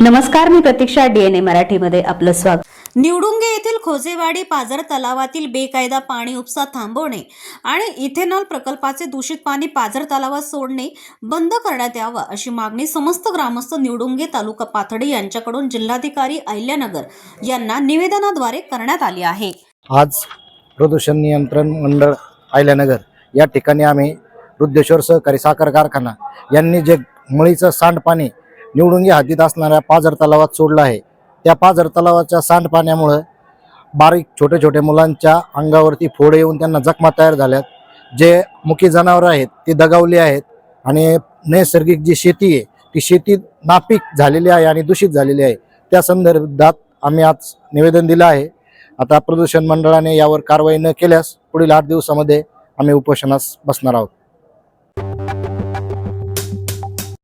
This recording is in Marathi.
नमस्कार मी प्रतीक्षा डीएनए मराठीमध्ये आपलं स्वागत. निवडुंगे येथील खोजेवाडी पाझर तलावातील बेकायदा पाणी उपसा थांबवणे आणि इथेनॉल प्रकल्पाचे दूषित पाणी पाझर तलावात सोडणे बंद करण्यात यावं अशी मागणी समस्त ग्रामस्थ निवडुंगे तालुका पाथडी यांच्याकडून जिल्हाधिकारी अहिल्यानगर यांना निवेदनाद्वारे करण्यात आली आहे. आज प्रदूषण नियंत्रण मंडळ आयल्यानगर या ठिकाणी आम्ही वृद्धेश्वर सहकारी साखर कारखाना यांनी जे मळीचं सांडपाणी निवडुंगी हद्दीत असणाऱ्या पाझर तलावात सोडलं आहे. त्या पाझर तलावाच्या सांडपाण्यामुळं बारीक छोटे छोटे मुलांच्या अंगावरती फोडे येऊन त्यांना जखमा तयार झाल्यात. जे मुकी जनावरं आहेत ती दगावली आहेत आणि नैसर्गिक जी शेती आहे ती शेती नापीक झालेली आहे आणि दूषित झालेली आहे. त्या संदर्भात आम्ही आज निवेदन दिलं आहे. आता प्रदूषण मंडळाने यावर कारवाई न केल्यास पुढील आठ दिवसामध्ये आम्ही उपोषणास बसणार आहोत.